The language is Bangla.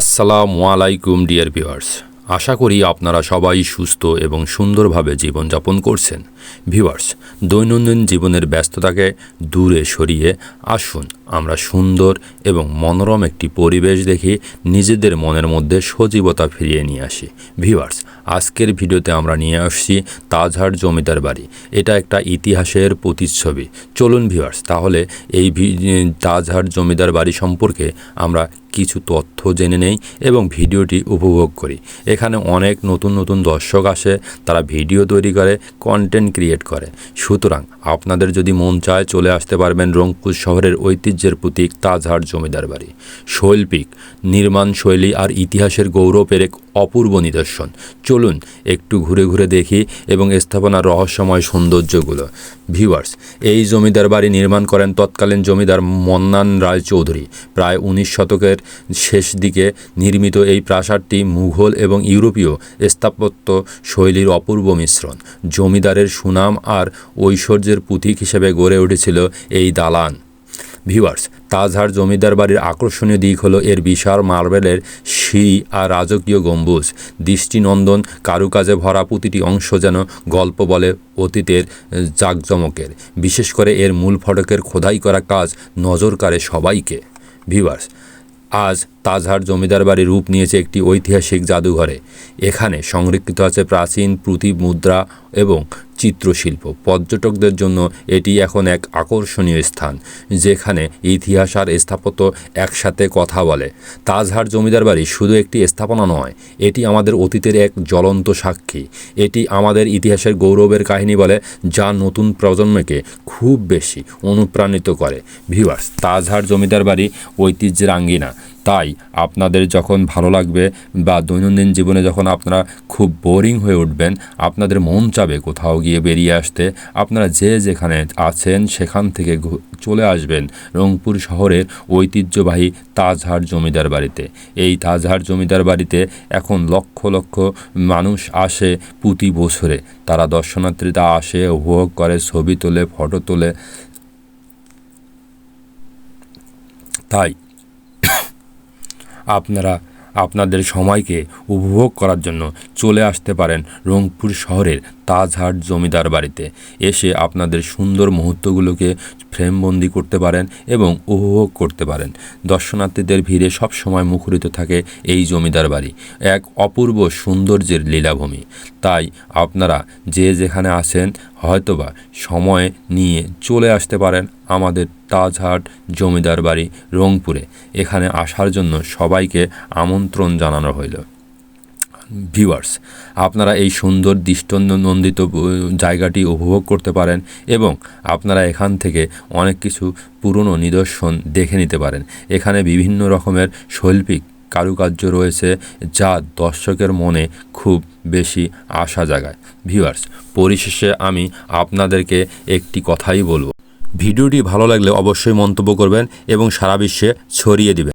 আসসালামু আলাইকুম ডিয়ার ভিউয়ার্স। আশা করি আপনারা সবাই সুস্থ এবং সুন্দরভাবে জীবনযাপন করছেন। ভিউয়ার্স দৈনন্দিন জীবনের ব্যস্ততাকে দূরে সরিয়ে আসুন। আমরা সুন্দর এবং মনোরম একটি পরিবেশ দেখি, নিজেদের মনের মধ্যে সজীবতা ফিরিয়ে নিয়ে আসি। ভিউয়ার্স আজকের ভিডিওতে আমরা নিয়ে আসছি তাজহাট জমিদার বাড়ি। এটা একটা ইতিহাসের প্রতিচ্ছবি। চলুন ভিউয়ার্স তাহলে এই তাজহাট জমিদার বাড়ি সম্পর্কে আমরা কিছু তথ্য জেনে নেই এবং ভিডিওটি উপভোগ করি। এখানে অনেক নতুন নতুন দর্শক আসে, তারা ভিডিও তৈরি করে কন্টেন্ট ক্রিয়েট করে। সুতরাং আপনাদের যদি মন চায় চলে আসতে পারবেন রংপুর শহরের ঐতিহ্যের প্রতীক তাজহাট জমিদার বাড়ি। শৈল্পিক, নির্মাণ শৈলী আর ইতিহাসের গৌরবের এক অপূর্ব নিদর্শন। চলুন একটু ঘুরে ঘুরে দেখি এবং স্থাপনার রহস্যময় সৌন্দর্যগুলো। ভিউয়ার্স, এই জমিদার বাড়ি নির্মাণ করেন তৎকালীন জমিদার মন্নান রায় চৌধুরী। প্রায় উনিশ শতকের শেষ দিকে নির্মিত এই প্রাসাদটি মুঘল এবং ইউরোপীয় স্থাপত্য শৈলীর অপূর্ব মিশ্রণ। জমিদারের সুনাম আর ঐশ্বর্যের প্রতীক হিসেবে গড়ে উঠেছিল এই দালান। ভিউয়ার্স, তাজহার জমিদার বাড়ির আকর্ষণীয় দিক হলো এর বিশাল মার্বেলের সিঁড়ি আর রাজকীয় গম্বুজ। দৃষ্টিনন্দন কারুকাজে ভরা প্রতিটি অংশ যেন গল্প বলে অতীতের জাঁকজমকের। বিশেষ করে এর মূল ফটকের খোদাই করা কাজ নজর কাড়ে সবাইকে। ভিভার্স আজ তাজহার জমিদার বাড়ি রূপ নিয়েছে একটি ঐতিহাসিক জাদুঘরে। এখানে সংরক্ষিত আছে প্রাচীন পুঁতি মুদ্রা এবং চিত্রশিল্প। পর্যটকদের জন্য এটি এখন এক আকর্ষণীয় স্থান, যেখানে ইতিহাস আর স্থাপত্য একসাথে কথা বলে। তাজহার জমিদার বাড়ি শুধু একটি স্থাপনা নয়, এটি আমাদের অতীতের এক জ্বলন্ত সাক্ষী। এটি আমাদের ইতিহাসের গৌরবের কাহিনী বলে, যা নতুন প্রজন্মকে খুব বেশি অনুপ্রাণিত করে। ভিউয়ার্স, তাজহার জমিদার বাড়ি ঐতিহ্যের আঙ্গিনা। তাই আপনাদের যখন ভালো লাগবে বা দৈনন্দিন জীবনে যখন আপনারা খুব বোরিং হয়ে উঠবেন, আপনাদের মন চাবে কোথাও গিয়ে বেরিয়ে আসতে, আপনারা যে যেখানে আছেন সেখান থেকে চলে আসবেন রংপুর শহরের ঐতিহ্যবাহী তাজহাট জমিদার বাড়িতে। এই তাজহাট জমিদার বাড়িতে এখন লক্ষ লক্ষ মানুষ আসে প্রতি বছরে। তারা দর্শনার্থীরা আসে, উপভোগ করে, ছবি তোলে, ফটো তোলে। তাই আপনারা আপনাদের সময়কে উপভোগ করার জন্য চলে আসতে পারেন রংপুর শহরের তাজহাট জমিদার বাড়িতে। এসে আপনাদের সুন্দর মুহূর্তগুলোকে ফ্রেমবন্দি করতে পারেন এবং উপভোগ করতে পারেন। দর্শনার্থীদের ভিড়ে সব সময় মুখরিত থাকে এই জমিদার বাড়ি, এক অপূর্ব সৌন্দর্যের লীলাভূমি। তাই আপনারা যে যেখানে আছেন, হয়তোবা সময় নিয়ে চলে আসতে পারেন আমাদের তাজহাট জমিদার বাড়ি রংপুরে। এখানে আসার জন্য সবাইকে আমন্ত্রণ জানানো হইল। ভিউয়ার্স আপনারা এই সুন্দর দৃষ্টনন্দিত জায়গাটি উপভোগ করতে পারেন এবং আপনারা এখান থেকে অনেক কিছু পুরনো নিদর্শন দেখে নিতে পারেন। এখানে বিভিন্ন রকমের শৈল্পিক কারুকার্য রয়েছে যা দর্শকের মনে খুব বেশি আশা জাগায়। ভিউয়ার্স পরিশেষে আমি আপনাদেরকে একটি কথাই বলব। ভিডিওটি ভালো লাগলে অবশ্যই মন্তব্য করবেন এবং সারা বিশ্বে ছড়িয়ে দিবেন।